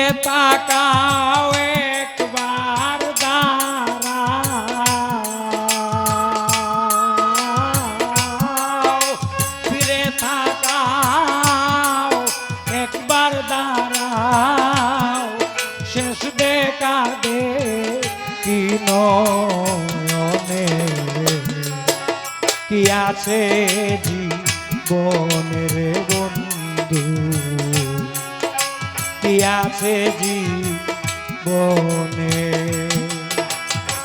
তাকাও একবার দাঁড়াও। ফিরে তাকাও, একবার দাঁড়াও। শেষ দেখা দে কি নয়নে? কি আছে জীবনের বন্ধু? আছে জীবনে।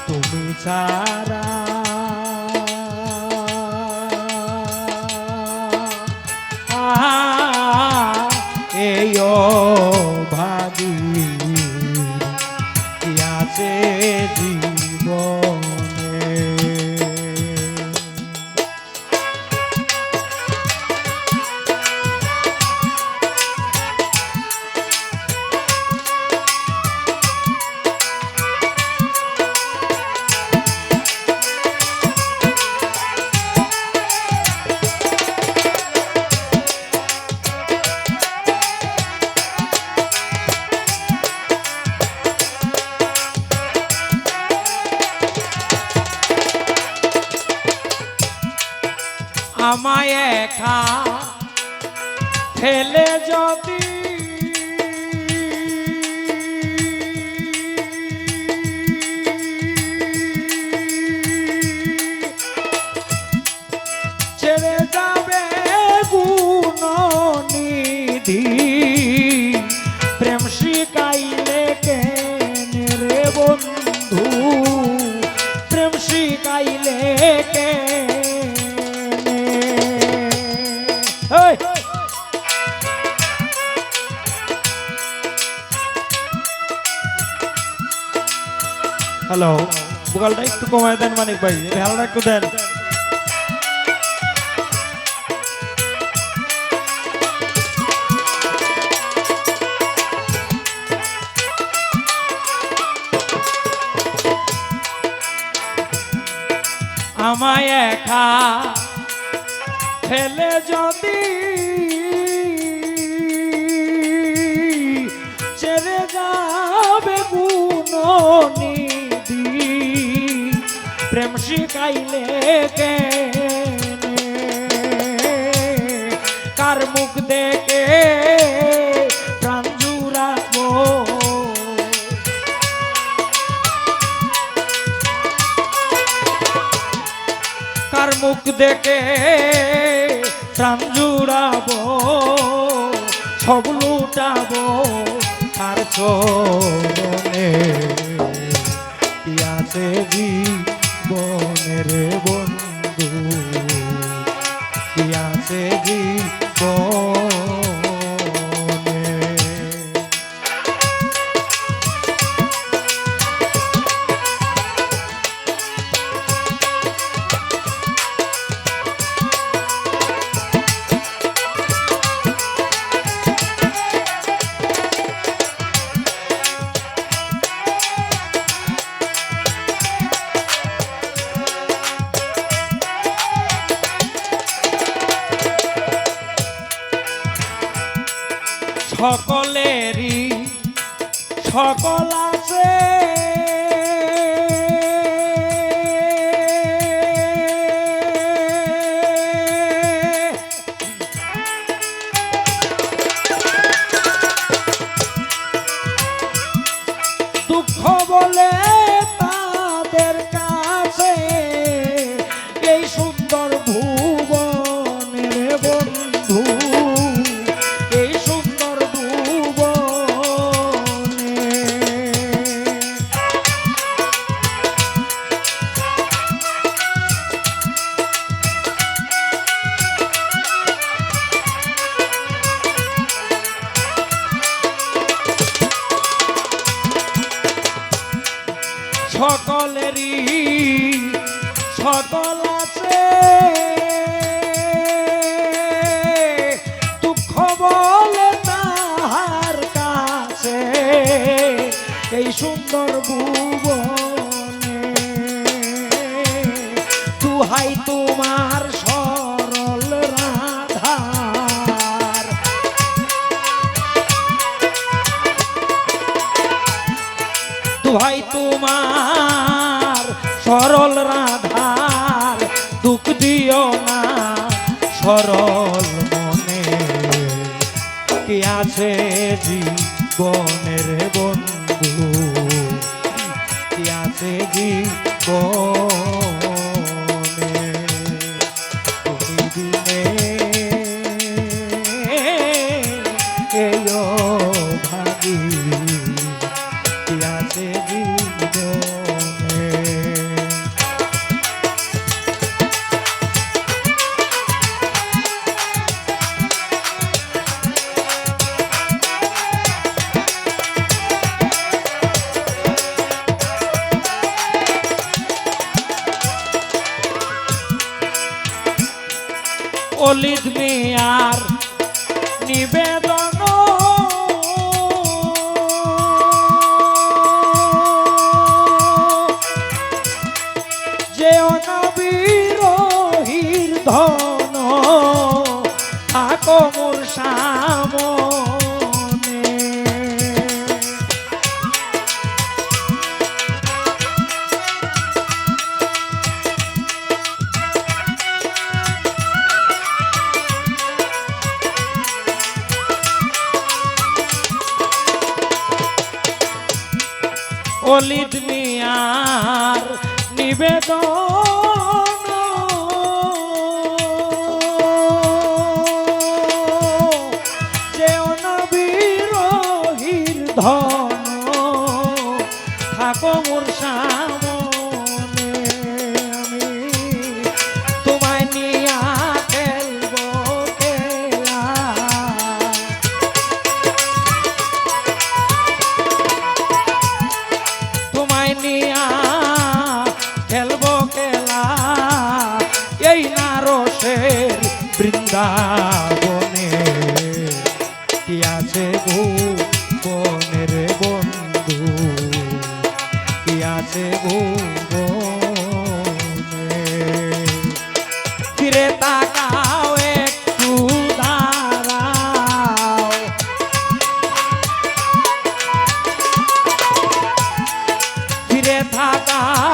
তুমি সারা আমায় একা ফেলে যদি। ছেড়ে যাবে গুণ নিধি। প্রেম শিকাইলে কেন রে বন্ধু? প্রেম শিকাইলে হ্যালো। বুকালটা একটু কমায় দেন মানিক ভাই ভেলাটা একটু দেন। আমায় একা ফেলে যদি শিখাইলে কার মুখ দেখে প্রাণ জুড়াবো? কার মুখ দেখে প্রাণ জুড়াবো? সব লুটাবো তার চরণে। কি আছে জীবনের বন্ধু। আছে জীবনে সকলেরই সকল আছে। দুঃখ বলে সকলেরই সকল আছে। দুঃখ বলে তাহার কাছে এই সুন্দর ভুবনে। তুহাই তোমার সরল রাধার দুঃখ দিও না সরল মনে। কি আছে জীবনের বন্ধু? কি আছে জীবনে অলিদ মিয়ার নিবেদন। যে অনবিরহির ধন আকমুর মোর অলিদ মিয়ার নিবেদন। ধন। থাকো মোর সামনে ভুবনে ফিরে তাকাও একটু দাঁড়াও। ফিরে থাকাও